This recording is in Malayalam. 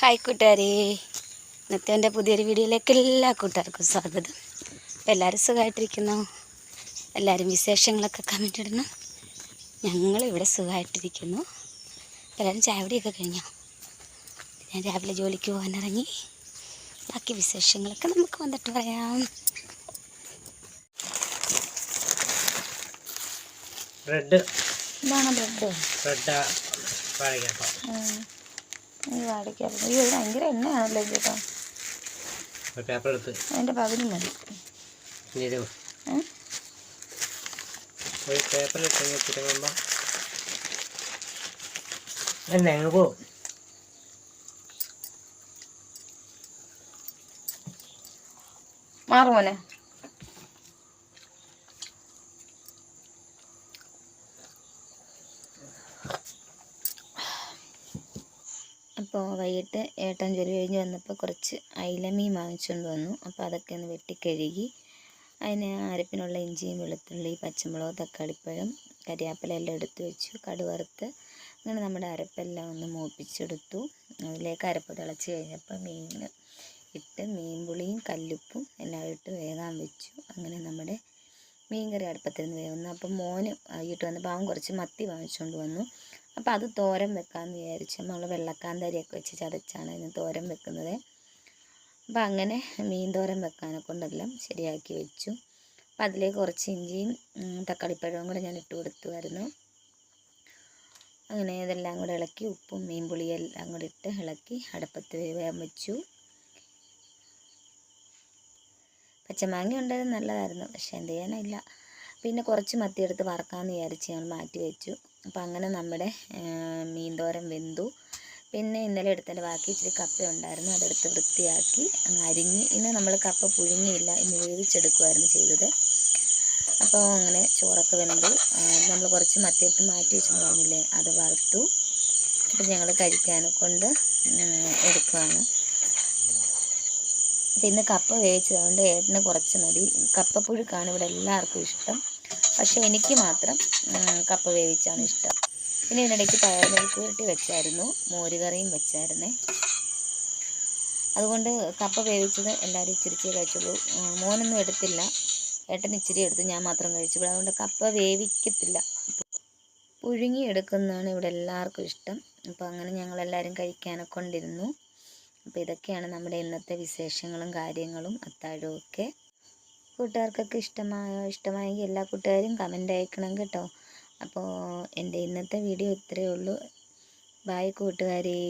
ഹായ് കൂട്ടുകാരെ. ഇന്നത്തെ എന്റെ പുതിയൊരു വീഡിയോയിലേക്ക് എല്ലാ കൂട്ടുകാർക്കും സ്വാഗതം. എല്ലാവരും സുഖമായിട്ടിരിക്കുന്നു? എല്ലാവരും വിശേഷങ്ങളൊക്കെ കമന്റ് ഇടണം ഞങ്ങളിവിടെ സുഖമായിട്ടിരിക്കുന്നു. എല്ലാവരും ചായവടിയൊക്കെ കഴിഞ്ഞോ? ഞാൻ രാവിലെ ജോലിക്ക് പോകാനിറങ്ങി ബാക്കി വിശേഷങ്ങളൊക്കെ നമുക്ക് വന്നിട്ട് പറയാം. ബ്രെഡ് ബ്രെഡ് ബ്രെഡ് വാഴയ്ക്കപ്പം ഈ ഒരു ഭയങ്കര എണ്ണയാണല്ലോ ചേട്ടാ. ഒരു പേപ്പർ എടുത്ത്. അതിന്റെ പകുതി മതി? ഒരു മാറുമോനെ അപ്പോൾ വൈകിട്ട് ഏട്ടൻ ജോലി കഴിഞ്ഞ് വന്നപ്പോൾ കുറച്ച് അയിലമീൻ വാങ്ങിച്ചുകൊണ്ട് വന്നു. അപ്പോൾ അതൊക്കെ ഒന്ന് വെട്ടിക്കഴുകി അതിന് അരപ്പിനുള്ള ഇഞ്ചിയും വെളുത്തുള്ളി പച്ചമുളക് തക്കാളിപ്പഴം കരിയാപ്പില എല്ലാം എടുത്തു വെച്ചു. കടുവറുത്ത് അങ്ങനെ നമ്മുടെ അരപ്പെല്ലാം ഒന്ന് മൂപ്പിച്ചെടുത്തു. അതിലേക്ക് അരപ്പ് തിളച്ച് കഴിഞ്ഞപ്പോൾ മീൻ ഇട്ട് മീൻപുളിയും കല്ലുപ്പും എല്ലാം ഇട്ട് വേകാൻ വെച്ചു. അങ്ങനെ നമ്മുടെ മീൻ കറി അടുപ്പത്തിരുന്ന് വേവുന്നു. അപ്പം മോന് വൈകിട്ട് വന്നപ്പോൾ അവൻ കുറച്ച് മത്തി വാങ്ങിച്ചുകൊണ്ട് വന്നു. അപ്പോൾ അത് തോരൻ വെക്കാമെന്ന് വിചാരിച്ചു നമ്മൾ വെള്ളക്കാന്തരിയൊക്കെ വെച്ച് ചതച്ചാണ് അതിന് തോരൻ വെക്കുന്നത്. അപ്പം അങ്ങനെ മീൻ തോരൻ വെക്കാനെ കൊണ്ടെല്ലാം ശരിയാക്കി വെച്ചു. അപ്പം അതിലേക്ക് കുറച്ച് ഇഞ്ചിയും തക്കാളിപ്പഴവും കൂടെ ഞാൻ ഇട്ട് കൊടുത്തുമായിരുന്നു അങ്ങനെ ഇതെല്ലാം കൂടെ ഇളക്കി ഉപ്പും മീൻ എല്ലാം കൂടെ ഇട്ട് ഇളക്കി അടുപ്പത്ത് വേവാൻ വെച്ചു. പച്ചമാങ്ങ ഉണ്ടായിരുന്നു നല്ലതായിരുന്നു പക്ഷെ എന്ത് ചെയ്യാനില്ല പിന്നെ കുറച്ച് മത്തി എടുത്ത് വറക്കാമെന്ന് വിചാരിച്ച് ഞങ്ങൾ മാറ്റി വെച്ചു. അപ്പം അങ്ങനെ നമ്മുടെ ആ, മീൻ തോരൻ വെന്തു. പിന്നെ ഇന്നലെ എടുത്തതിന്റെ ബാക്കി ഇച്ചിരി കപ്പ ഉണ്ടായിരുന്നു അതെടുത്ത് വൃത്തിയാക്കി അങ്ങ് അരിഞ്ഞ് ഇന്ന് നമ്മൾ കപ്പ പുഴുങ്ങിയില്ല ഇന്ന് വേവിച്ചെടുക്കുമായിരുന്നു ചെയ്തത്. അപ്പോൾ അങ്ങനെ ചോറൊക്കെ വെന്തു. നമ്മൾ കുറച്ച് മത്തി മാറ്റി വെച്ചു പറഞ്ഞില്ലേ അത് വറുത്തു. അപ്പം ഞങ്ങൾ കഴിക്കാനെ കൊണ്ട് എടുക്കുകയാണ് അപ്പം ഇന്ന് കപ്പ വേവിച്ചതുകൊണ്ട് ഏട്ടന് കുറച്ച് മതി. കപ്പപ്പുഴുക്കാണ് ഇവിടെ എല്ലാവർക്കും ഇഷ്ടം. പക്ഷേ എനിക്ക് മാത്രം കപ്പ വേവിച്ചാണ് ഇഷ്ടം. പിന്നെ ഇതിനിടയ്ക്ക് പയർ മെഴുക്ക് പുരട്ടി വെച്ചായിരുന്നു. മോരുകറിയും വെച്ചായിരുന്നേ. അതുകൊണ്ട് കപ്പ വേവിച്ചത് എല്ലാവരും ഇച്ചിരിച്ചേ കഴിച്ചുള്ളൂ. മോനൊന്നും എടുത്തില്ല. ഏട്ടൻ ഇച്ചിരി എടുത്ത് ഞാൻ മാത്രം കഴിച്ചു. അതുകൊണ്ട് കപ്പ വേവിക്കത്തില്ല. പുഴുങ്ങി എടുക്കുന്നതാണ് ഇവിടെ എല്ലാവർക്കും ഇഷ്ടം. അപ്പോൾ അങ്ങനെ ഞങ്ങളെല്ലാവരും കഴിക്കാനൊക്കെ കൊണ്ടിരുന്നു. അപ്പോൾ ഇതൊക്കെയാണ് നമ്മുടെ ഇന്നത്തെ വിശേഷങ്ങളും കാര്യങ്ങളും അത്താഴവും ഒക്കെ. കൂട്ടുകാർക്കൊക്കെ ഇഷ്ടമായോ ഇഷ്ടമായെങ്കിൽ എല്ലാ കൂട്ടുകാരും കമന്റ് അയക്കണം കേട്ടോ. അപ്പോൾ എന്റെ ഇന്നത്തെ വീഡിയോ ഇത്രയേ ഉള്ളൂ. ബായ് കൂട്ടുകാരേ.